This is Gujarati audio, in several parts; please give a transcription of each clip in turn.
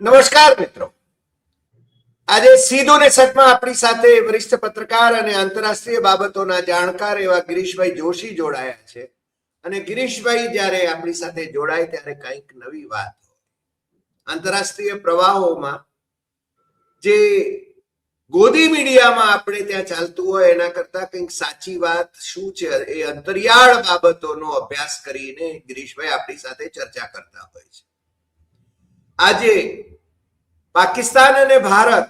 નમસ્કાર મિત્રો. આજે સીધો ને સટમાં આપણી સાથે વરિષ્ઠ પત્રકાર અને આંતરરાષ્ટ્રીય બાબતોના જાણકાર એવા ગિરીશભાઈ જોશી જોડાયા છે. અને ગિરીશભાઈ જ્યારે આપણી સાથે જોડાય ત્યારે કંઈક નવી વાત આંતરરાષ્ટ્રીય પ્રવાહોમાં જે ગોદી મીડિયામાં આપણે ત્યાં ચાલતું હોય, એના કરતા કંઈક સાચી વાત શું છે એ અંતરિયાળ બાબતોનો અભ્યાસ કરીને ગિરીશભાઈ આપણી સાથે ચર્ચા કરતા હોય છે. આજે પાકિસ્તાન અને ભારત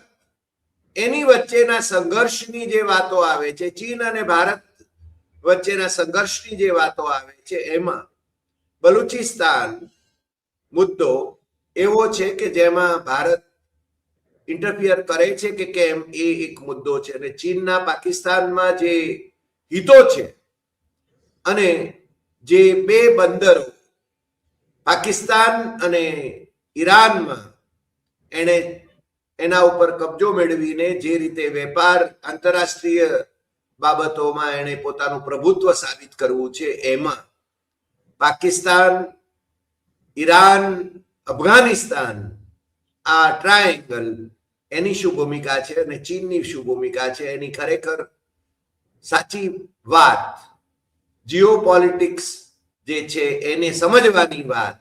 એની વચ્ચેના સંઘર્ષની જે વાતો આવે છે, ચીન અને ભારત વચ્ચેના સંઘર્ષની જે વાતો આવે છે, એમાં બલુચિસ્તાન મુદ્દો એવો છે કે જેમાં ભારત ઇન્ટરફિયર કરે છે કે કેમ એ એક મુદ્દો છે અને ચીનના પાકિસ્તાનમાં જે હિતો છે અને જે બે બંદરો, પાકિસ્તાન અને ઈરાનમાં એણે એના ઉપર કબજો મેળવીને જે રીતે વેપાર આંતરરાષ્ટ્રીય બાબતોમાં એણે પોતાનું પ્રભુત્વ સાબિત કરવું છે, એમાં પાકિસ્તાન, ઈરાન, અફઘાનિસ્તાન, આ ટ્રાયેંગલ એની શું ભૂમિકા છે અને ચીનની શું ભૂમિકા છે, એની ખરેખર સાચી વાત જીઓ પોલિટિક્સ જે છે એને સમજવાની વાત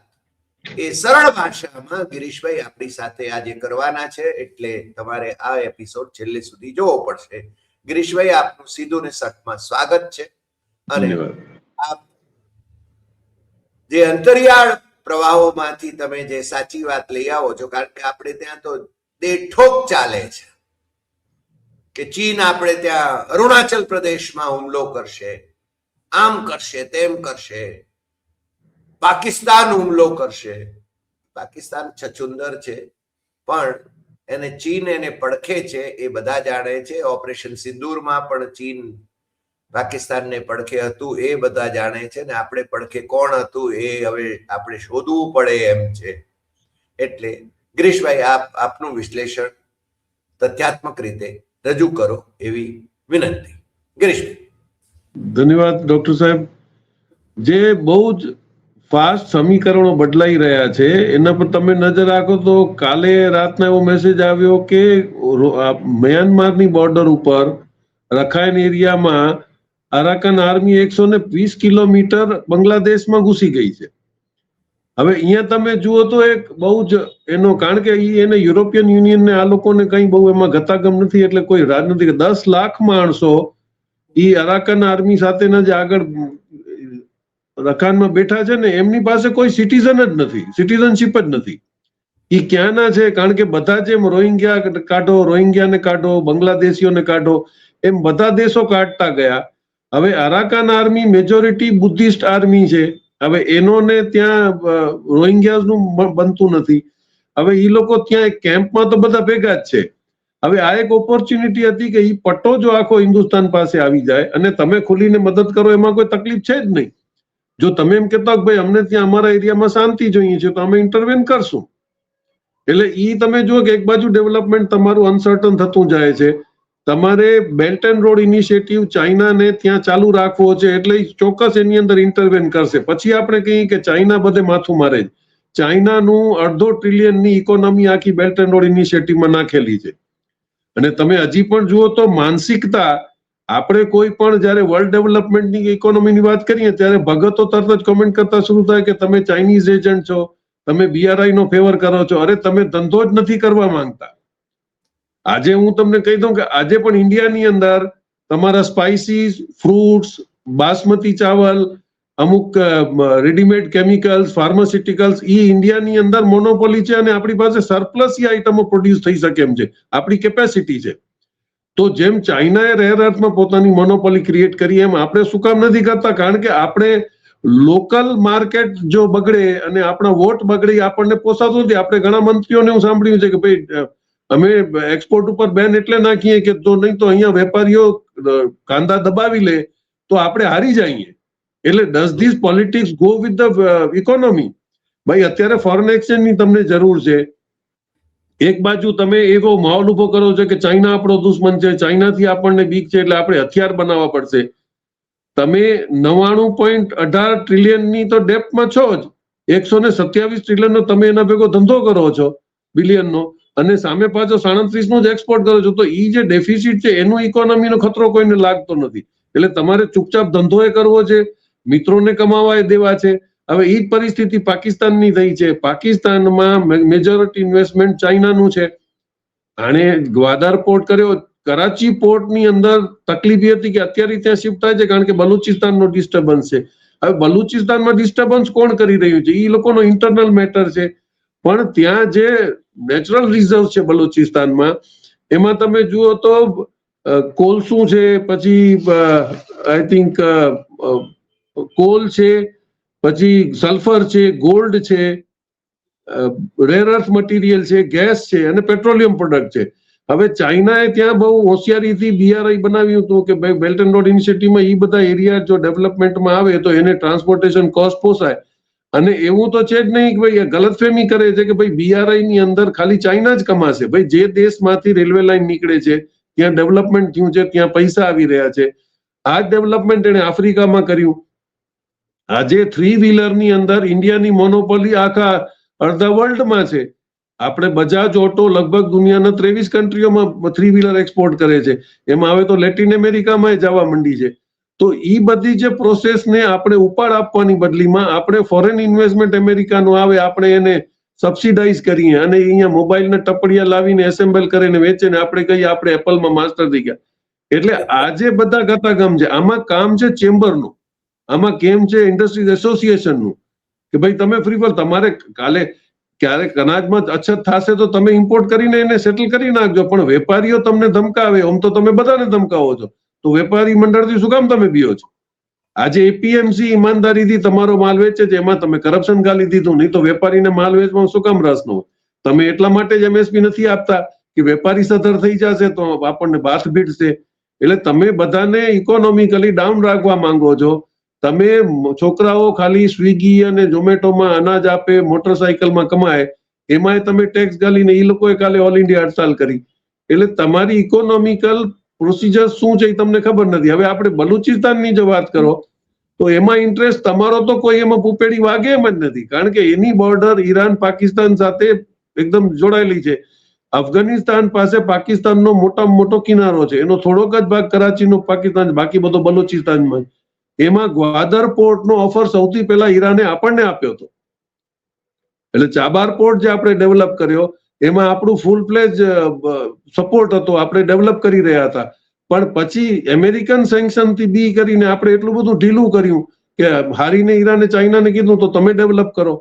એ સરળ ભાષામાં ગિરીશભાઈ આપણી સાથે આજે કરવાના છે એટલે તમારે આ એપિસોડ છેલ્લે સુધી જોવો પડશે. ગિરીશભાઈ આપનું સીધું ને સટમાં સ્વાગત છે. અને આપ જે અંતરિયાળ પ્રવાહોમાંથી તમે જે સાચી વાત લઈ આવો છો કારણ કે આપણે ત્યાં તો દેઠોક ચાલે છે કે ચીન આપણે ત્યાં અરુણાચલ પ્રદેશમાં હુમલો કરશે આમ કરશે તેમ કરશે. પાકિસ્તાન હુમલો કરશે. પાકિસ્તાન છછુંદર છે, પણ એને ચીન એને પડખે છે, એ બધા જાણે છે. ઓપરેશન સિંદૂરમાં પણ ચીન પાકિસ્તાનને પડખે હતું, એ બધા જાણે છે ને આપણે પડખે કોણ હતું, એ હવે આપણે શોધવું પડે એમ છે. એટલે ગિરીશભાઈ, આપ, આપનું વિશ્લેષણ તથ્યાત્મક રીતે રજૂ કરો એવી વિનંતી. ગિરીશભાઈ. ધન્યવાદ, ડોક્ટર સાહેબ. જે બહુ જ ફાસ્ટ સમીકરણો બદલાઈ રહ્યા છે. એના પર તમે નજર રાખો તો કાલે રાતના એવો મેસેજ આવ્યો કે મ્યાનમારની બોર્ડર ઉપર, રખાયન એરિયામાં અરાકન આર્મી એકસો ને વીસ કિલોમીટર બાંગ્લાદેશમાં ઘૂસી ગઈ છે. હવે અહીંયા તમે જુઓ તો એક બહુ જ એનો, કારણ કે એને યુરોપિયન યુનિયનને આ લોકોને કંઈ બહુ એમાં ગતાગમ નથી, એટલે કોઈ રાજનૈતિક દસ લાખ માણસો એ અરાકન આર્મી સાથેના જે આગળ રખાનમાં બેઠા છે ને એમની પાસે કોઈ સિટીઝન જ નથી સિટીઝનશીપ જ નથી. એ ક્યાંના છે? કારણ કે બધા જેમ રોહિંગ્યા કાઢો રોહિંગ્યાને કાઢો, બંગ્લાદેશીઓને કાઢો, એમ બધા દેશો કાઢતા ગયા. હવે Arakan army majority Buddhist army છે. હવે એનોને ત્યાં રોહિંગ્યાઝનું બનતું નથી. હવે એ લોકો ત્યાં એક કેમ્પમાં તો બધા ભેગા જ છે. હવે આ એક ઓપોર્ચ્યુનિટી હતી કે એ પટ્ટો જો આખો હિન્દુસ્તાન પાસે આવી જાય અને તમે ખુલીને મદદ કરો, એમાં કોઈ તકલીફ છે જ નહીં. જો તમે એમ કહેતા કે ભાઈ અમને ત્યાં અમારા એરિયામાં શાંતિ જોઈએ છે, તો અમે ઇન્ટરવેન કરશું. એટલે એ તમે જુઓ કે એક બાજુ ડેવલપમેન્ટ તમારું અનસર્ટન થતું જાય છે. તમારે બેલ્ટ એન્ડ રોડ ઇનિશિયેટિવ ચાઇનાને ત્યાં ચાલુ રાખવો છે, એટલે ચોક્કસ એની અંદર ઇન્ટરવેન કરશે. પછી આપણે કહીએ કે ચાઇના બધે માથું મારે જ ચાઇનાનું અડધો ટ્રિલિયનની ઇકોનોમી આખી બેલ્ટ એન્ડ રોડ ઇનિશિયેટિવમાં નાખેલી છે. અને તમે હજી પણ જુઓ તો માનસિકતા આપણે કોઈ પણ જ્યારે વર્લ્ડ ડેવલપમેન્ટની ઇકોનોમીની વાત કરીએ, ત્યારે ભગતો તરત જ કોમેન્ટ કરતા શરૂ થાય કે તમે ચાઇનીઝ એજન્ટ છો, તમે બીઆરઆઈ નો ફેવર કરો છો. અરે, તમે ધંધો જ નથી કરવા માંગતા. આજે હું તમને કહી દઉં કે આજે પણ ઇન્ડિયાની અંદર તમારા સ્પાઇસીસ ફ્રૂટ્સ બાસમતી ચાવલ, અમુક રેડીમેડ કેમિકલ્સ ફાર્માસ્યુટિકલ્સ ઈ ઇન્ડિયાની અંદર મોનોપોલી છે અને આપણી પાસે સરપ્લસ એ આઇટમો પ્રોડ્યુસ થઈ શકે એમ છે. આપણી કેપેસિટી છે. તો જેમ ચાઇનાએ રેર અર્થમાં પોતાની મોનોપોલી ક્રિએટ કરી, એમ આપણે શું કામ નથી કરતા? કારણ કે આપણે લોકલ માર્કેટ જો બગડે અને આપણા વોટ બગડે આપણને પોસાતું નથી. આપણે ઘણા મંત્રીઓને હું સાંભળ્યું છે કે ભાઈ અમે એક્સપોર્ટ ઉપર બેન એટલે નાખીએ કે તો નહીં તો અહીંયા વેપારીઓ કાંદા દબાવી લે, તો આપણે હારી જઈએ. એટલે does this politics go with the economy ભાઈ, અત્યારે ફોરેન એક્સચેન્જની તમને જરૂર છે. એક બાજુ તમે એવો માહોલ ઊભો કરો છો કે ચાઇના આપણો દુશ્મન છે, ચાઇનાથી આપણને બીક છે એટલે આપણે હથિયાર બનાવવા પડશે. તમે નવાણું પોઈન્ટ અઢાર ટ્રિલિયનની તો ડેપ્થમાં છો જ. એકસો ને સત્યાવીસ ટ્રિલિયનનો તમે એના ભેગો ધંધો કરો છો, બિલિયનનો. અને સામે પાછો સાડત્રીસ નો જ એક્સપોર્ટ કરો છો, તો એ જે ડેફિસિટ છે, એનો ઇકોનોમીનો ખતરો કોઈને લાગતો નથી. એટલે તમારે ચૂપચાપ ધંધો એ કરવો છે, મિત્રોને કમાવા એ દેવા છે હવે એ જ પરિસ્થિતિ પાકિસ્તાનની થઈ છે. પાકિસ્તાનમાં મેજોરિટી ઇન્વેસ્ટમેન્ટ ચાઇનાનું છે. આણે ગ્વાદાર પોર્ટ કર્યો. કરાચી પોર્ટની અંદર તકલીફ હતી કે અત્યારે ત્યાં શિફ્ટ થાય છે કારણ કે બલુચિસ્તાનનો ડિસ્ટર્બન્સ છે. હવે બલુચિસ્તાનમાં ડિસ્ટર્બન્સ કોણ કરી રહ્યું છે? એ લોકોનો ઇન્ટરનલ મેટર છે. પણ ત્યાં જે નેચરલ રિઝર્વ છે બલુચિસ્તાનમાં, એમાં તમે જુઓ તો કોલસું છે? પછી આઈ થિંક કોલ છે પછી સલ્ફર છે ગોલ્ડ છે રેર અર્થ મટીરિયલ છે ગેસ છે અને પેટ્રોલિયમ પ્રોડક્ટ છે. હવે ચાઇનાએ ત્યાં બહુ હોશિયારીથી બીઆરઆઈ બનાવ્યું હતું કે ભાઈ બેલ્ટ એન્ડ રોડ ઇનિશિયેટિવમાં એ બધા એરિયા જો ડેવલપમેન્ટમાં આવે તો એને ટ્રાન્સપોર્ટેશન કોસ્ટ પોસાય. અને એવું તો છે જ નહીં કે ભાઈ ગલતફેમી કરે છે કે ભાઈ બીઆરઆઈ ની અંદર ખાલી ચાઇના જ કમાશે. ભાઈ જે દેશમાંથી રેલવે લાઈન નીકળે છે, ત્યાં ડેવલપમેન્ટ થયું છે, ત્યાં પૈસા આવી રહ્યા છે. આ જ ડેવલપમેન્ટ એને આફ્રિકામાં કર્યું. આજે થ્રી વ્હીલરની અંદર ઇન્ડિયાની મોનોપોલી આખા અડધા વર્લ્ડમાં છે. આપણે બજાજ, ઓટો લગભગ દુનિયાના ત્રેવીસ કન્ટ્રીઓમાં થ્રી વ્હીલર એક્સપોર્ટ કરે છે. એમાં હવે તો લેટિન અમેરિકામાં જવા માંડી છે. તો એ બધી જે પ્રોસેસને આપણે ઉપાડ આપવાની બદલીમાં આપણે ફોરેન ઇન્વેસ્ટમેન્ટ અમેરિકાનું આવે, આપણે એને સબસિડાઇઝ કરીએ અને અહીંયા મોબાઈલના ટપડિયા લાવીને એસેમ્બલ કરીને વેચે ને આપણે કહીએ આપણે એપલમાં માસ્ટર થઈ ગયા. એટલે આજે બધા ગતાગમ છે, આમાં કામ છે ચેમ્બરનું આમાં કેમ છે ઇન્ડસ્ટ્રીઝ એસોસિએશનનું કે ભાઈ તમે ફ્રી પર તમારે કાલે ક્યારેક અનાજમાં અછત થશે તો તમે ઇમ્પોર્ટ કરીને એને સેટલ કરી નાખજો. પણ વેપારીઓ તમને ધમકાવે, આમ તો તમે બધાને ધમકાવો છો. તો વેપારી મંડળથી શું કામ તમે બીઓ છો? આજે એપીએમસી ઈમાનદારીથી તમારો માલ વેચે છે, એમાં તમે કરપ્શન ગાલી દીધું. નહીં તો વેપારીને માલ વેચવામાં શું કામ રસ ન તમે એટલા માટે જ એમએસપી નથી આપતા કે વેપારી સધર થઈ જશે તો આપણને બાથ ભીડશે એટલે તમે બધાને ઇકોનોમિકલી ડાઉન રાખવા માંગો છો. તમે છોકરાઓ ખાલી સ્વિગી અને ઝોમેટોમાં અનાજ આપે મોટરસાયકલમાં કમાય, એમાંય તમે ટેક્સ ગાલીને એ લોકોએ કાલે ઓલ ઇન્ડિયા હડતાલ કરી. એટલે તમારી ઇકોનોમિકલ પ્રોસિજર શું છે એ તમને ખબર નથી. હવે આપણે બલુચિસ્તાનની જો વાત કરો, તો એમાં ઇન્ટરેસ્ટ તમારો તો કોઈ એમાં પૂપેડી વાગે એમ જ નથી. કારણ કે એની બોર્ડર ઈરાન, પાકિસ્તાન સાથે એકદમ જોડાયેલી છે. અફઘાનિસ્તાન પાસે પાકિસ્તાનનો મોટામાં મોટો કિનારો છે. એનો થોડોક જ ભાગ કરાચીનો, પાકિસ્તાન બાકી બધો બલુચિસ્તાનમાં છે. એમાં ગ્વાદર પોર્ટનો ઓફર સૌથી પહેલા ઈરાને આપણને આપ્યો હતો. એટલે ચાબાર પોર્ટ જે આપણે ડેવલપ કર્યો, એમાં આપણું ફૂલ પ્લેજ સપોર્ટ હતો, આપણે ડેવલપ કરી રહ્યા હતા. પણ પછી અમેરિકન સેન્કશનથી બી કરીને આપણે એટલું બધું ઢીલું કર્યું કે હારીને ઈરાને ચાઇનાને કીધું, તો તમે ડેવલપ કરો.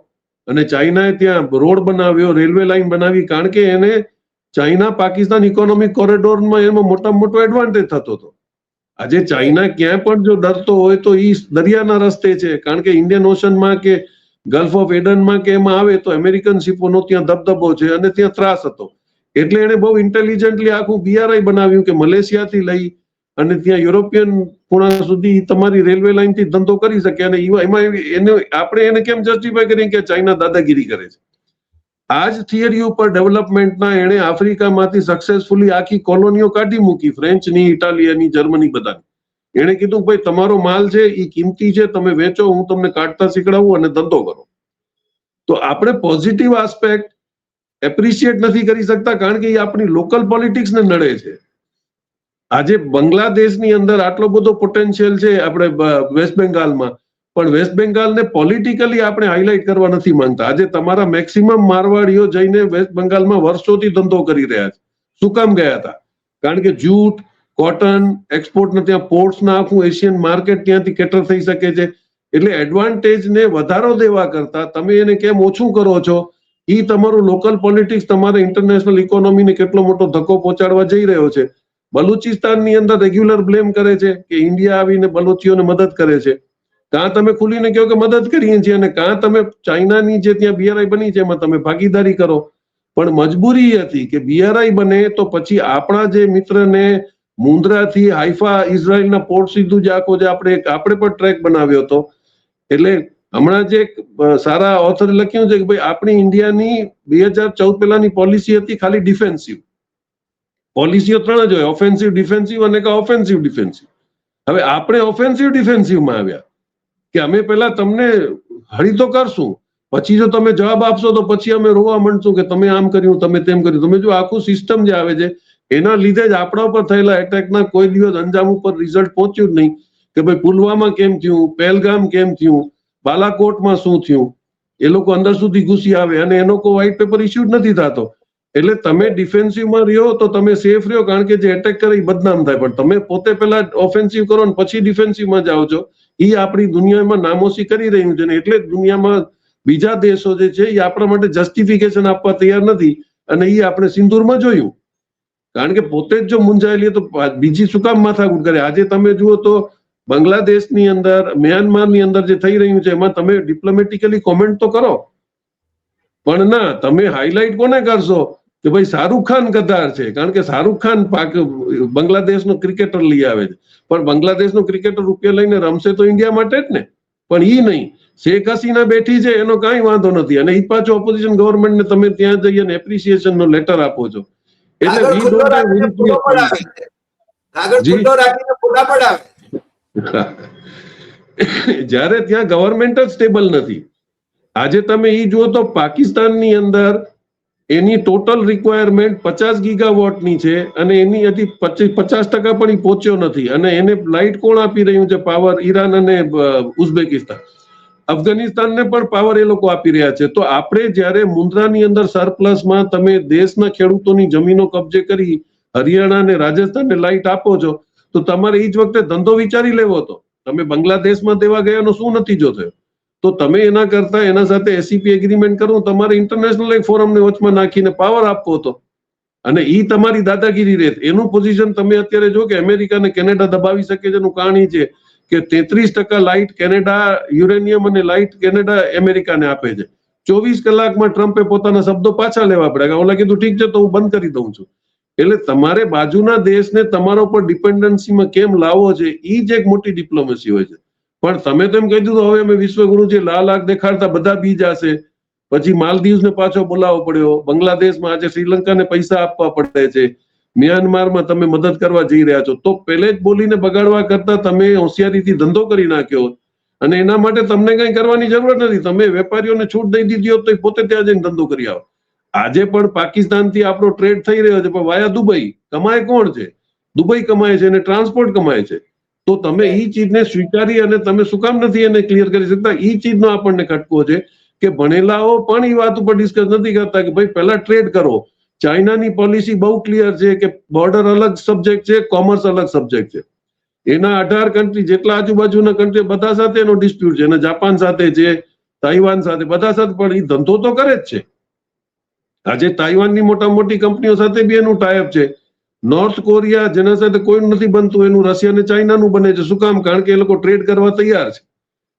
અને ચાઇનાએ ત્યાં રોડ બનાવ્યો, રેલવે લાઈન બનાવી, કારણ કે એને ચાઇના પાકિસ્તાન ઇકોનોમિક કોરિડોરમાં એમાં મોટામાં મોટો એડવાન્ટેજ થતો હતો. આજે ચાઇના ક્યાંય પણ જો ડરતો હોય તો એ દરિયાના રસ્તે છે. કારણ કે ઇન્ડિયન ઓશનમાં કે ગલ્ફ ઓફ એડનમાં કે એમાં આવે તો અમેરિકન શિપોનો ત્યાં દબદબો છે અને ત્યાં ત્રાસ હતો. એટલે એને બહુ ઇન્ટેલિજન્ટલી આખું બીઆરઆઈ બનાવ્યું કે મલેશિયાથી લઈ અને ત્યાં યુરોપિયન ખૂણા સુધી તમારી રેલવે લાઇનથી ધંધો કરી શકે અને એમાં એને આપણે એને કેમ જસ્ટિફાય કરીએ કે ચાઇના દાદાગીરી કરે છે? આ જ થિયરી ઉપર ડેવલપમેન્ટના એણે આફ્રિકામાંથી સક્સેસફુલી આખી કોલોનીઓ કાઢી મૂકી, ફ્રેન્ચની ઇટાલિયાની જર્મની બધાની. એણે કીધું ભાઈ, તમારો માલ છે એ કિંમતી છે, તમે વેચો, હું તમને કાઢતા શીખડાવું અને ધંધો કરો. તો આપણે પોઝિટિવ આસ્પેક્ટ એપ્રિશિએટ નથી કરી શકતા, કારણ કે એ આપણી લોકલ પોલિટિક્સને નડે છે. આજે બાંગ્લાદેશની અંદર આટલો બધો પોટેન્શિયલ છે, આપણે વેસ્ટ બેંગાલમાં પણ વેસ્ટ બેંગાલને પોલિટિકલી આપણે હાઇલાઇટ કરવા નથી માંગતા. આજે તમારા મેક્સિમમ મારવાડીઓ જઈને વેસ્ટ બેંગાલમાં વર્ષોથી ધંધો કરી રહ્યા છે. શું કામ ગયા હતા? કારણ કે જૂટ કોટન એક્સપોર્ટ ત્યાં પોર્ટ્સના આખું એશિયન માર્કેટ ત્યાંથી કેટર થઈ શકે છે. એટલે એડવાન્ટેજ ને વધારો દેવા કરતા તમે એને કેમ ઓછું કરો છો? ઈ તમારું લોકલ પોલિટિક્સ તમારે ઇન્ટરનેશનલ ઇકોનોમીને કેટલો મોટો ધક્કો પહોંચાડવા જઈ રહ્યો છે. બલુચિસ્તાનની અંદર રેગ્યુલર બ્લેમ કરે છે કે ઇન્ડિયા આવીને બલુચીઓને મદદ કરે છે. કાં તમે ખુલીને કહો કે મદદ કરીએ છીએ અને કાં તમે ચાઇનાની જે ત્યાં બીઆરઆઈ બની છે એમાં તમે ભાગીદારી કરો. પણ મજબૂરી હતી કે બીઆરઆઈ બને તો પછી આપણા જે મિત્રને મુન્દ્રાથી હાઈફા ઇઝરાયલના પોર્ટ સીધું જ આખો જે આપણે આપણે પણ ટ્રેક બનાવ્યો હતો. એટલે હમણાં જે સારા ઓથરે લખ્યું છે કે ભાઈ આપણી ઇન્ડિયાની બે હજાર ચૌદ પહેલાની પોલિસી હતી ખાલી ડિફેન્સિવ પોલિસીઓ ત્રણ જ હોય ઓફેન્સિવ ડિફેન્સિવ અને ઓફેન્સિવ ડિફેન્સિવ હવે આપણે ઓફેન્સિવ ડિફેન્સિવમાં આવ્યા. કે અમે પહેલા તમને હળી તો કરશું, પછી જો તમે જવાબ આપશો તો પછી અમે રોવા માંડશું કે તમે આમ કર્યું, તમે તેમ કર્યું. તમે જો આખું સિસ્ટમ જે આવે છે, એના લીધે જ આપણા ઉપર થયેલા એટેકના કોઈ દિવસ અંજામ ઉપર રિઝલ્ટ પહોંચ્યું જ નહીં. કે ભાઈ પુલવામા કેમ થયું, પહેલગામ કેમ થયું, બાલાકોટમાં શું થયું, એ લોકો અંદર સુધી ઘૂસી આવે અને એનો કોઈ વ્હાઇટ પેપર ઇસ્યુ જ નથી થતો. એટલે તમે ડિફેન્સિવમાં રહ્યો તો તમે સેફ રહ્યો, કારણ કે જે એટેક કરે એ બદનામ થાય. પણ તમે પોતે પહેલા ઓફેન્સિવ કરો ને પછી ડિફેન્સિવમાં જાઓ છો. એ આપણી દુનિયામાં નામોશી કરી રહ્યું છે ને એટલે દુનિયામાં બીજા દેશો જે છે એ આપણા માટે જસ્ટિફિકેશન આપવા તૈયાર નથી અને એ આપણે સિંદૂરમાં જોયું. કારણ કે પોતે જ જો મૂંઝાયેલી તો બીજી શું કામ માથાકૂટ કરે? આજે તમે જુઓ તો બાંગ્લાદેશની અંદર, મ્યાનમારની અંદર જે થઈ રહ્યું છે, એમાં તમે ડિપ્લોમેટિકલી કોમેન્ટ તો કરો. પણ ના, તમે હાઇલાઇટ કોને કરશો? કે ભાઈ શાહરૂખ ખાન ગદ્દાર છે. કારણ કે શાહરૂખ ખાન પાક બાંગ્લાદેશનો ક્રિકેટર લઈ આવે છે. પણ બાંગ્લાદેશનો ક્રિકેટર રૂપિયા લઈને રમશે તો ઇન્ડિયા માટે જ ને. પણ એ નહીં. શેખ હસીના બેઠી છે એનો કાંઈ વાંધો નથી. અને એ પાછો ઓપોઝિશન ગવર્મેન્ટને તમે ત્યાં જઈ અને એપ્રિસિએશન નો લેટર આપો છો. એટલે ખુલ્લો don't રાખીને. ખુલ્લો પડાવે જ્યારે ત્યાં ગવર્મેન્ટ જ સ્ટેબલ નથી. આજે તમે એ જુઓ તો પાકિસ્તાનની અંદર એની ટોટલ રિક્વાયરમેન્ટ પચાસ ગીગાવોટની છે અને એની હજી પચીસ પચાસ ટકા પણ ઈ પહોંચ્યો નથી. અને એને લાઇટ કોણ આપી રહ્યું છે? પાવર ઈરાન અને ઉઝબેકિસ્તાન. અફઘાનિસ્તાનને પણ પાવર એ લોકો આપી રહ્યા છે. તો આપણે જ્યારે મુન્દ્રાની અંદર સરપ્લસમાં તમે દેશના ખેડૂતોની જમીનો કબજે કરી હરિયાણા અને રાજસ્થાનને લાઇટ આપો છો, તો તમારે એ જ વખતે ધંધો વિચારી લેવો હતો. તમે બાંગ્લાદેશમાં દેવા ગયાનો શું નતીજો થયો? તો તમે એના કરતા એના સાથે એસીપી એગ્રીમેન્ટ કરો, તમારે ઇન્ટરનેશનલ એક ફોરમને વચમાં નાખીને પાવર આપવો હતો. અને એ તમારી દાદાગીરી રહેત. એનું પોઝિશન તમે અત્યારે જો કે અમેરિકા અને કેનેડા દબાવી શકે છે, એનું કારણ છે કે તેત્રીસ ટકા લાઇટ કેનેડા, યુરેનિયમ અને લાઇટ કેનેડા અમેરિકાને આપે છે. ચોવીસ કલાકમાં ટ્રમ્પે પોતાના શબ્દો પાછા લેવા પડે. કે ઓલા કીધું, ઠીક છે, તો હું બંધ કરી દઉં છું. એટલે તમારે બાજુના દેશને તમારા ઉપર ડિપેન્ડન્સીમાં કેમ લાવવો છે એ જ એક મોટી ડિપ્લોમસી હોય છે. પણ તમે તો એમ કહી દીધું, હવે અમે વિશ્વગુરુ છે, લાલ આંખ દેખાડતા બધા બી જશે. પછી માલદીવ્સને પાછો બોલાવવો પડ્યો. બાંગ્લાદેશમાં આજે શ્રીલંકાને પૈસા આપવા પડે છે. મ્યાનમારમાં તમે મદદ કરવા જઈ રહ્યા છો. તો પહેલે જ બોલીને બગાડવા કરતા તમે હોશિયારીથી ધંધો કરી નાખ્યો. અને એના માટે તમને કઈ કરવાની જરૂર નથી. તમે વેપારીઓને છૂટ દઈ દીધી હોત તો પોતે ત્યાં જઈને ધંધો કરી આવો. આજે પણ પાકિસ્તાનથી આપણો ટ્રેડ થઈ રહ્યો છે. પણ વાયા દુબઈ? કમાય કોણ છે? દુબઈ કમાય છે અને ટ્રાન્સપોર્ટ કમાય છે. તો તમે ઈ ચીજને સ્વીકારી અને તમે શું કામ નથી એને ક્લિયર કરી શકતા? એ ચીજનો આપણને ખટકો છે કે ભણેલાઓ પણ એ વાત ઉપર ડિસ્કસ નથી કરતા કે ભાઈ પહેલા ટ્રેડ કરો. ચાઇનાની પોલિસી બહુ ક્લિયર છે કે બોર્ડર અલગ સબ્જેક્ટ છે કોમર્સ અલગ સબ્જેક્ટ છે. એના અઢાર કન્ટ્રી જેટલા આજુબાજુના કન્ટ્રી બધા સાથે એનો ડિસ્પ્યુટ છે અને જાપાન સાથે છે તાઇવાન સાથે બધા સાથે પણ એ ધંધો તો કરે જ છે. આજે તાઇવાનની મોટા મોટી કંપનીઓ સાથે બી એનું ટાઈપ છે. નોર્થ કોરિયા જેના સાથે કોઈ નથી બનતું, એનું રશિયા અને ચાઇનાનું બને છે. શું કામ? કારણ કે એ લોકો ટ્રેડ કરવા તૈયાર છે.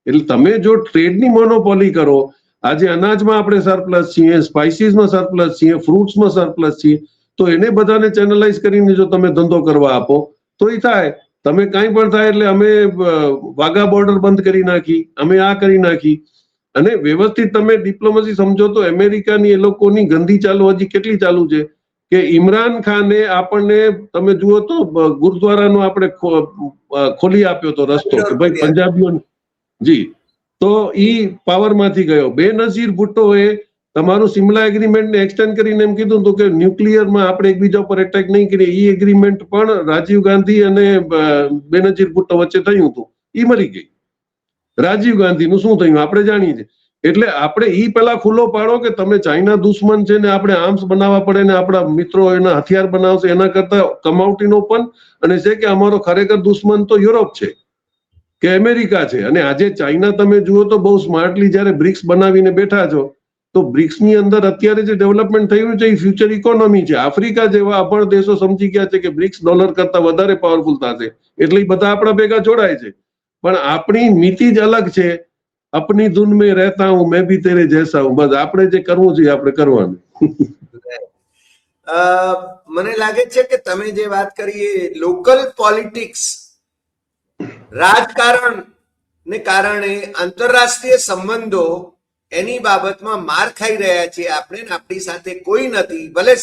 એટલે તમે જો ટ્રેડની મોનોપોલી કરો, આજે અનાજમાં આપણે સરપ્લસ છીએ સ્પાઇસીસમાં સરપ્લસ છીએ ફ્રૂટ્સમાં સરપ્લસ છીએ, તો એને બધાને ચેનલાઇઝ કરીને જો તમે ધંધો કરવા આપો, તો એ થાય. તમે કાંઈ પણ થાય એટલે અમે વાઘા બોર્ડર બંધ કરી નાખી, અમે આ કરી નાખી. અને વ્યવસ્થિત તમે ડિપ્લોમસી સમજો તો અમેરિકાની એ લોકોની ગંદી ચાલુ હજી કેટલી ચાલુ છે? કે ઇમરાન ખાને આપણને તમે જુઓ તો ગુરુદ્વારાનો આપણે ખોલી આપ્યો તો રસ્તો કે ભાઈ પંજાબીઓ જી. તો ઈ પાવરમાંથી ગયો. બેનઝીર ભુટ્ટોએ તમારું સિમલા એગ્રીમેન્ટ ને એક્સટેન્ડ કરીને એમ કીધું હતું કે ન્યુક્લિયરમાં આપણે એકબીજા ઉપર એટેક નહીં કરીએ. ઈ એગ્રીમેન્ટ પણ રાજીવ ગાંધી અને બેનઝીર ભુટ્ટો વચ્ચે થયું હતું. ઈ મરી ગઈ. રાજીવ ગાંધીનું શું થયું? આપણે જાણીએ છીએ. એટલે આપણે ઈ પેલા ખુલ્લો પાડો કે તમે ચાઇના દુશ્મન છે ને આપણે આર્મ્સ બનાવવા પડે ને આપણા મિત્રો એના હથિયાર બનાવશે, એના કરતા કમાવટીનો પણ. અને છે કે અમારો ખરેખર દુશ્મન તો યુરોપ છે, કે અમેરિકા છે. અને આજે ચાઇના તમે જુઓ તો બહુ સ્માર્ટલી જ્યારે બ્રિક્સ બનાવીને બેઠા છો, તો બ્રિક્સની અંદર અત્યારે જે ડેવલપમેન્ટ થયું છે, એ ફ્યુચર ઇકોનોમી છે. આફ્રિકા જેવા પણ દેશો સમજી ગયા છે કે બ્રિક્સ ડોલર કરતા વધારે પાવરફુલ થશે. એટલે બધા આપણા ભેગા જોડાય છે. પણ આપણી નીતિ જ અલગ છે. અપની ધૂન મેં રહેતા હું મેં ભી તેરે જૈસા હું બસ આપણે જે કરવું છે આપણે કરવાનું મને લાગે છે કે તમે જે વાત કરી એ લોકલ પોલિટિક્સ રાજકારણ ને કારણે આંતરરાષ્ટ્રીય સંબંધો એની બાબતમાં માર ખાઈ રહ્યા છે. આપણે આપણી સાથે કોઈ નથી. ભલે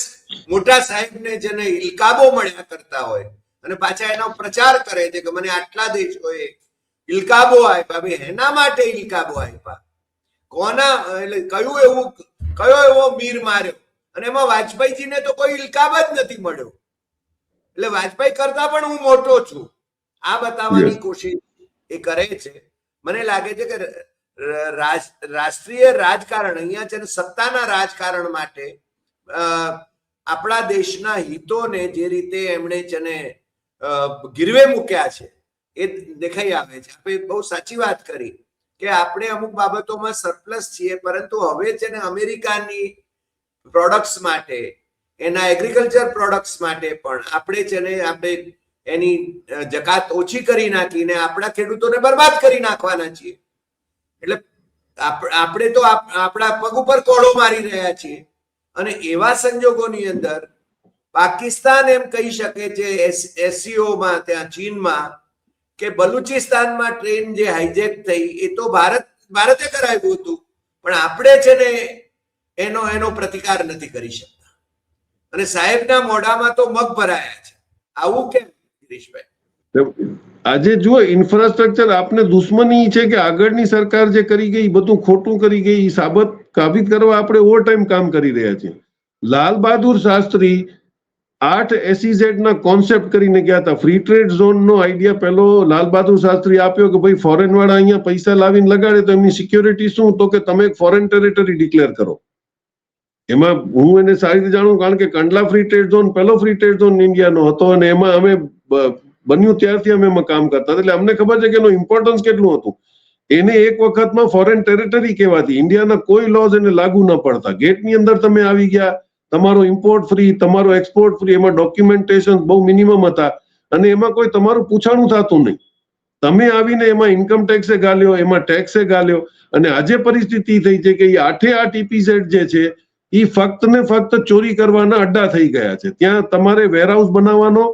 મોટા સાહેબને જેને ઇલકાબો મળ્યા કરતા હોય અને પાછા એનો પ્રચાર કરે છે કે મને આટલા દેશોએ ઇલકાબો આપ્યા ભાઈ એના માટે ઇલકાબો આપ્યા કોના એટલે કયું એવું કયો એવો મીર માર્યો? અને એમાં વાજપેયીજીને તો કોઈ ઇલકાબ જ નથી મળ્યો. એટલે વાજપેયી કરતા પણ હું મોટો છું. આ બતાવવાની કોશિશ એ કરે છે. મને લાગે છે કે રાષ્ટ્રીય રાજકારણ અહીંયા છે ને સત્તાના રાજકારણ માટે આપણા દેશના હિતોને જે રીતે એમણે છે ને ગીરવે મૂક્યા છે એ દેખાઈ આવે છે. આપણે બહુ સાચી વાત કરી કે આપણે અમુક બાબતોમાં સરપ્લસ છીએ, પરંતુ હવે છે ને અમેરિકાની પ્રોડક્ટ્સ માટે, એના એગ્રીકલ્ચર પ્રોડક્ટ્સ માટે પણ આપણે છે ને આપણે એની જકાત ઓછી કરી નાખીને આપણા ખેડૂતોને બરબાદ કરી નાખવાના છીએ. એટલે આપ- આપણે તો આપ- આપણા પગ ઉપર કોળો મારી રહ્યા છીએ. અને એવા સંજોગોની અંદર પાકિસ્તાન એમ કહી શકે છે એસસીઓમાં, ત્યાં ચીનમાં કે બલુચિસ્તાનમાં ટ્રેન જે હાઈજેક થઈ, એ તો ભારત, ભારતે કરાવ્યું હતું. પણ આપણે છે ને એનો એનો પ્રતિકાર નથી કરી શકતા. અને સાહેબના મોઢામાં તો મગ ભરાયા છે. આવું કેમ, ગિરીશભાઈ? આજે જુઓ ઇન્ફ્રાસ્ટ્રક્ચર આપને દુશ્મની છે કે આગળની સરકાર જે કરી ગઈ, બધું ખોટું કરી ગઈ સાબત કાબિત કરવા આપણે ઓવર ટાઈમ કામ કરી રહ્યા છીએ. લાલ બહાદુર શાસ્ત્રી આઠ એસીઝેડ ના કોન્સેપ્ટ કરીને ગયા હતા. ફ્રી ટ્રેડ ઝોન નો આઈડિયા પહેલો લાલ બહાદુર શાસ્ત્રી આપ્યો કે ભાઈ ફોરેન વાળા અહીંયા પૈસા લાવીને લગાડે તો એમની સિક્યોરિટી શું? તો કે તમે ફોરેન ટેરેટરી ડિક્લેર કરો. એમાં હું એને સારી રીતે જાણું કારણ કે કંડલા ફ્રી ટ્રેડ ઝોન પહેલો ફ્રી ટ્રેડ ઝોન ઇન્ડિયાનો હતો અને એમાં અમે બન્યું ત્યારથી અમે એમાં કામ કરતા. એટલે અમને ખબર છે કે એનું ઇમ્પોર્ટન્સ કેટલું હતું. એને એક વખતમાં ફોરેન ટેરેટરી કહેવાતી. ઇન્ડિયાના કોઈ લોઝ એને લાગુ ન પડતા. ગેટની અંદર તમે આવી ગયા. તમારો ઇમ્પોર્ટ ફ્રી તમારો એક્સપોર્ટ ફ્રી એમાં ડોક્યુમેન્ટેશન બહુ મિનિમમ હતા. અને એમાં કોઈ તમારું પૂછાણું થતું નહીં. તમે આવીને એમાં ઇન્કમ ટેક્સે ગાલ્યો, એમાં ટેક્સે ગાલ્યો, અને આજે પરિસ્થિતિ થઈ છે કે એ આઠે આઠ ઇપીઝેડ જે છે એ ફક્ત ને ફક્ત ચોરી કરવાના અડ્ડા થઈ ગયા છે. ત્યાં તમારે વેરહાઉસ બનાવવાનો,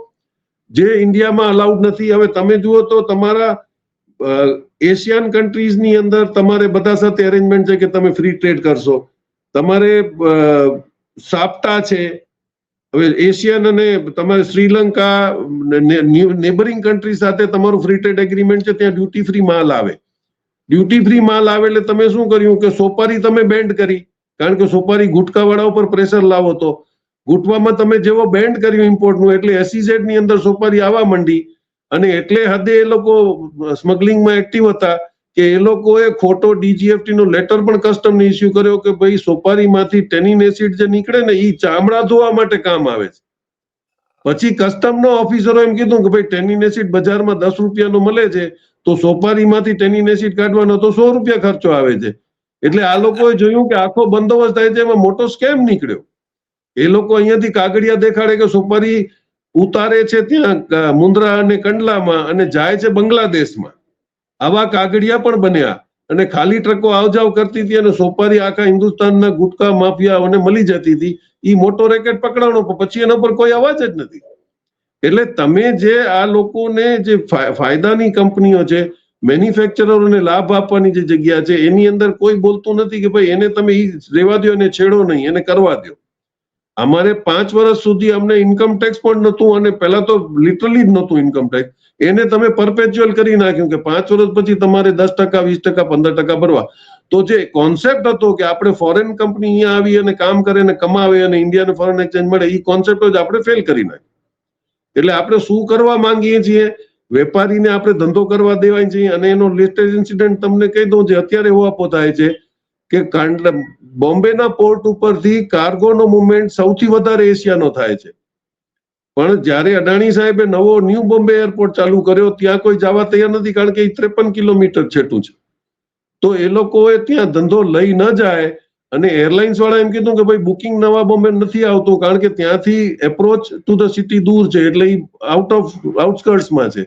જે ઇન્ડિયામાં અલાઉડ નથી. હવે તમે જુઓ તો તમારા એશિયન કન્ટ્રીઝની અંદર તમારે બધા સાથે અરેન્જમેન્ટ છે કે તમે ફ્રી ટ્રેડ કરશો. તમારે સાપ્ટા છે. હવે એશિયન અને તમારે શ્રીલંકા નેબરિંગ કન્ટ્રી સાથે તમારું ફ્રી ટ્રેડ એગ્રીમેન્ટ છે, ત્યાં ડ્યુટી ફ્રી માલ આવે. ડ્યુટી ફ્રી માલ આવે એટલે તમે શું કર્યું કે સોપારી તમે બેન્ડ કરી. કારણ કે સોપારી ગુટકાવાળા ઉપર પ્રેશર લાવો તો. ગુટવામાં તમે જેવો બેન્ડ કર્યું ઇમ્પોર્ટનું એટલે એસીઝેડની અંદર સોપારી આવવા માંડી. અને એટલે હદે એ લોકો સ્મગલિંગમાં એક્ટિવ હતા. કે એ લોકોએ ખોટો ડીજીએફટી નો લેટર પણ કસ્ટમને ઇસ્યુ કર્યો કે ભાઈ સોપારીમાંથી ટેનિન એસિડ જે નીકળે ને એ ચામડા ધોવા માટે કામ આવે છે. પછી કસ્ટમના ઓફિસરો એમ કીધું કે ભાઈ ટેનિન એસિડ બજારમાં દસ રૂપિયાનો મળે છે, તો સોપારીમાંથી ટેનિન એસિડ કાઢવાનો તો સો રૂપિયા ખર્ચો આવે છે. એટલે આ લોકોએ જોયું કે આખો બંદોબસ્ત થાય છે, એમાં મોટો સ્કેમ નીકળ્યો. એ લોકો અહીંયાથી કાગળિયા દેખાડે કે સોપારી ઉતારે છે ત્યાં મુન્દ્રા અને કંડલામાં અને જાય છે બાંગ્લાદેશમાં. આવા કાગળિયા પણ બન્યા અને ખાલી ટ્રકો આવજાવ કરતી હતી અને સોપારી આખા હિન્દુસ્તાનના ગુટકા માફિયાઓને મળી જતી હતી. એ મોટો રેકેટ પકડાણો પછી એના પર કોઈ અવાજ જ નથી. એટલે તમે જે આ લોકોને જે ફાયદાની કંપનીઓ છે, મેન્યુફેક્ચરરોને લાભ આપવાની જે જગ્યા છે, એની અંદર કોઈ બોલતું નથી કે ભાઈ એને તમે એ રેવા દો એને છેડો નહીં, એને કરવા દો અમારે પાંચ વર્ષ સુધી અમને ઇન્કમ ટેક્સ પણ નહોતું અને પહેલા તો લિટરલી જ નહોતું ઇન્કમ ટેક્સ એને તમે પરપેચ્યુઅલ કરી નાખ્યું કે પાંચ વર્ષ પછી તમારે દસ ટકા, વીસ ટકા, પંદર ટકા ભરવા. તો જે કોન્સેપ્ટ હતો કે આપણે ફોરેન કંપની અહીંયા આવી અને કામ કરે અને કમાવે અને ઇન્ડિયાને ફોરેન એક્સચેન્જ મળે એ કોન્સેપ્ટ જ આપણે ફેલ કરી નાખ્યો. એટલે આપણે શું કરવા માંગીએ છીએ? વેપારીને આપણે ધંધો કરવા દેવાય છે અને એનો લેટેસ્ટ ઇન્સિડન્ટ તમને કહી દઉં જે અત્યારે એવો આપો થાય છે. કે કાંડ બોમ્બેના પોર્ટ ઉપરથી કાર્ગોનો મુવમેન્ટ સૌથી વધારે એશિયાનો થાય છે. પણ જ્યારે અદાણી સાહેબે નવો ન્યૂ બોમ્બે એરપોર્ટ ચાલુ કર્યો, ત્યાં કોઈ જવા તૈયાર નથી કારણ કે એ ત્રેપન કિલોમીટર છેટું છે. તો એ લોકોએ ત્યાં ધંધો લઈ ન જાય અને એરલાઇન્સ વાળા એમ કીધું કે ભાઈ, બુકિંગ નવા બોમ્બે નથી આવતું કારણ કે ત્યાંથી એપ્રોચ ટુ ધ સિટી દૂર છે એટલે આઉટ ઓફ આઉટસ્કર્ટ્સમાં છે.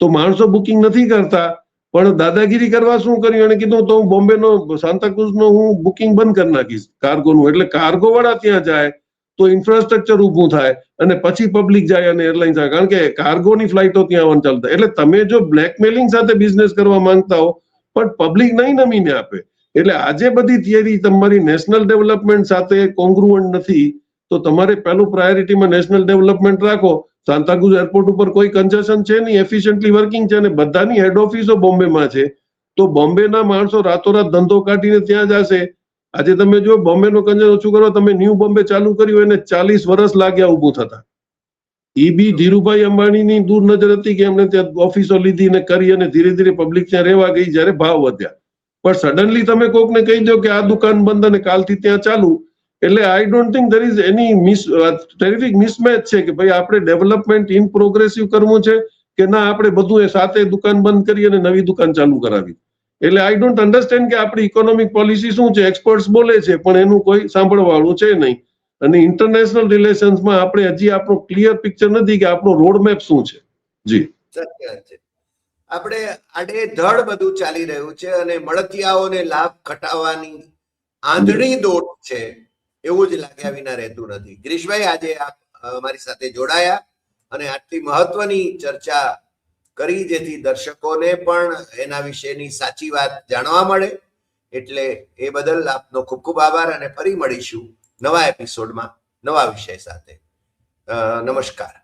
તો માણસો બુકિંગ નથી કરતા. પણ દાદાગીરી કરવા શું કર્યું? એને કીધું, તો હું બોમ્બેનો, સાંતાક્રુઝનો હું બુકિંગ બંધ કરી નાખીશ, કાર્ગોનું. એટલે કાર્ગો વાળા ત્યાં જાય, તો ઇન્ફ્રાસ્ટ્રક્ચર ઊભું થાય અને પછી પબ્લિક જાય અને એરલાઇન્સ જાય કારણ કે કાર્ગોની ફ્લાઇટો ત્યાં આવવાનું ચાલતા એટલે તમે જો બ્લેકમેલિંગ સાથે બિઝનેસ કરવા માંગતા હો, પણ પબ્લિક નહીં નમીને આપે. એટલે આજે બધી થિયરી તમારી નેશનલ ડેવલપમેન્ટ સાથે કોંગ્રુઅન્ટ નથી. તો તમારે પહેલું પ્રાયોરિટીમાં નેશનલ ડેવલપમેન્ટ રાખો. સાંતાક્રુઝ એરપોર્ટ ઉપર કોઈ કન્જેશન છે નહીં એફિશિયન્ટલી વર્કિંગ છે અને બધાની હેડ ઓફિસો બોમ્બેમાં છે. તો બોમ્બેના માણસો રાતોરાત ધંધો કાઢીને ત્યાં જશે. આજે તમે જો બોમ્બેનો કન્જેશન ઓછું કરો, તમે ન્યૂ બોમ્બે ચાલુ કર્યું, એને ચાલીસ વર્ષ લાગ્યા ઊભું થતા. એ બી ધીરુભાઈ અંબાણીની દૂર નજર હતી કે એમને ત્યાં ઓફિસો લીધી ને કરી અને ધીરે ધીરે પબ્લિક ત્યાં રહેવા ગઈ, જ્યારે ભાવ વધ્યા. પણ સડનલી તમે કોકને કહી દો કે આ દુકાન બંધ અને કાલથી ત્યાં ચાલુ. એટલે I don't think there is any miss terrific mismatch છે કે ભાઈ આપણે ડેવલપમેન્ટ ઇન પ્રોગ્રેસિવ કરવું છે કે ના આપણે બધું એ સાથે દુકાન બંધ કરી અને નવી દુકાન ચાલુ કરાવી. એટલે આઈ ડોન્ટ અન્ડરસ્ટેન્ડ કે આપણી ઇકોનોમિક પોલિસી શું છે એક્સપર્ટ્સ બોલે છે, પણ એનું કોઈ સાંભળવાળું છે નહીં. અને ઇન્ટરનેશનલ રિલેશન્સમાં આપણે હજી આપણો ક્લિયર પિક્ચર નથી કે આપણો રોડ મેપ શું છે. જી. આપણે આડે ધડ બધું ચાલી રહ્યું છે અને મળતિયાઓને લાભ ખટાવવાની આંધળી દોટ છે. એવું જ લાગ્યા વિના રહેતું નથી. ગ્રીશભાઈ આજે અમારી સાથે જોડાયા અને આટલી મહત્વની ચર્ચા કરી, જેથી દર્શકોને પણ એના વિશેની સાચી વાત જાણવા મળે. એટલે એ બદલ આપનો ખૂબ ખૂબ આભાર અને ફરી મળીશું નવા એપિસોડમાં નવા વિષય સાથે. નમસ્કાર.